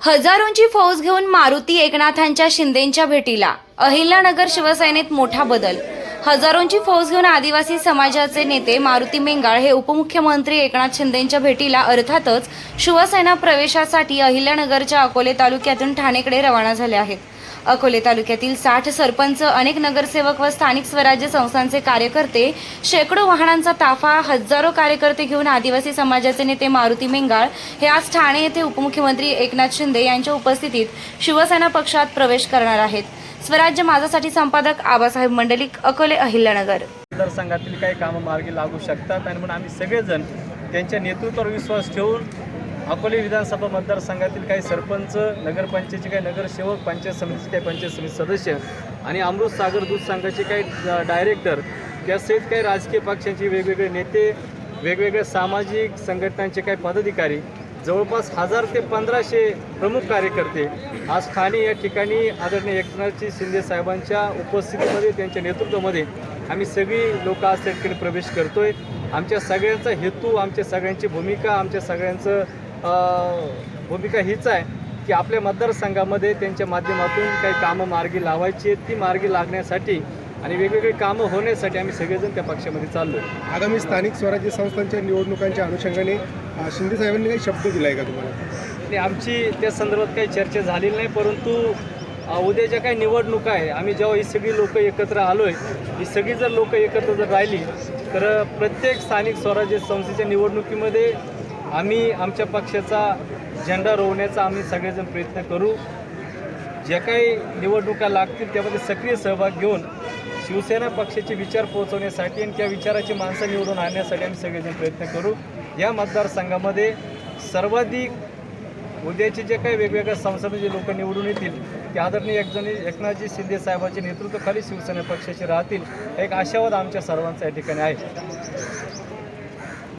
हजारोंची फौज घेऊन मारुती एकनाथांच्या शिंदेंच्या भेटीला. अहिल्यानगर शिवसेनेत मोठा बदल. हजारोंची फौज घेऊन आदिवासी समाजाचे नेते मारुती मेंगाळ हे उपमुख्यमंत्री एकनाथ शिंदेंच्या भेटीला अर्थातच शिवसेना प्रवेशासाठी अहिल्यानगरच्या अकोले तालुक्यातून ठाणेकडे रवाना झाले आहेत. अकोले तालुक्यातील साठ सरपंच अनेक नगरसेवक व स्थानिक स्वराज्य संस्थांचे कार्यकर्ते शेकडो वाहनांचा ताफा हजारो कार्यकर्ते घेऊन आदिवासी समाजाचे नेते मारुती मेंगाळ हे आज ठाणे येथे उपमुख्यमंत्री एकनाथ शिंदे यांच्या उपस्थितीत शिवसेना पक्षात प्रवेश करणार आहेत. स्वराज्य माझासाठी संपादक आबासाहेब मंडलिक अकोले अहिल्यानगर. मतदारसंघातील काही कामं मार्गी लागू शकतात आणि म्हणून आम्ही सगळेजण त्यांच्या नेतृत्वावर विश्वास ठेवून अकोले विधानसभा मतदारसंघातील काही सरपंच नगरपंचायतचे काही नगरसेवक पंचायत समितीचे काही पंचायत समिती सदस्य आणि अमृत सागर दूध संघाचे काही डायरेक्टर त्यासहित काही राजकीय पक्षांचे वेगवेगळे नेते वेगवेगळ्या सामाजिक संघटनांचे काही पदाधिकारी जवळपास हजार ते पंधराशे प्रमुख कार्यकर्ते आज ठाणे या ठिकाणी आदरणीय एकनाथजी शिंदे साहेबांच्या उपस्थितीमध्ये त्यांच्या नेतृत्वामध्ये आम्ही सगळी लोक आज त्या ठिकाणी प्रवेश करतोय. आमच्या सगळ्यांचा हेतू आमच्या सगळ्यांची भूमिका आमच्या सगळ्यांचं भूमिका हीच आहे की आपल्या मतदारसंघामध्ये त्यांच्या माध्यमातून काही कामं मार्गी लावायची आहेत. ती मार्गी लागण्यासाठी आणि वेगवेगळी कामं होण्यासाठी आम्ही सगळेजण त्या पक्षामध्ये चाललो आहे आगामी स्थानिक स्वराज्य संस्थांच्या निवडणुकांच्या अनुषंगाने शिंदे साहेबांनी काही शब्द दिलाय का तुम्हाला? आणि आमची त्या संदर्भात काही चर्चा झालेली नाही परंतु उद्या ज्या काही निवडणुका आहे आम्ही जेव्हा ही सगळी लोक एकत्र आलो आहे ही सगळी जर लोक एकत्र जर राहिली तर प्रत्येक स्थानिक स्वराज्य संस्थेच्या निवडणुकीमध्ये आम्ही आमच्या पक्षाचा झेंडा रोवण्याचा आम्ही सगळेजण प्रयत्न करू. ज्या काही निवडणुका लागतील त्यामध्ये सक्रिय सहभाग घेऊन शिवसेना पक्षाचे विचार पोहोचवण्यासाठी आणि त्या विचाराची माणसं निवडून आणण्यासाठी आम्ही सगळेजण प्रयत्न करू. या मतदारसंघामध्ये सर्वाधिक उद्याचे जे काही वेगवेगळ्या संसदेचे लोक निवडून येतील ते आदरणीय एकजणी एकनाथजी शिंदे साहेबांच्या नेतृत्वाखाली शिवसेना पक्षाचे राहतील एक आशावाद आमच्या सर्वांचा या ठिकाणी आहे.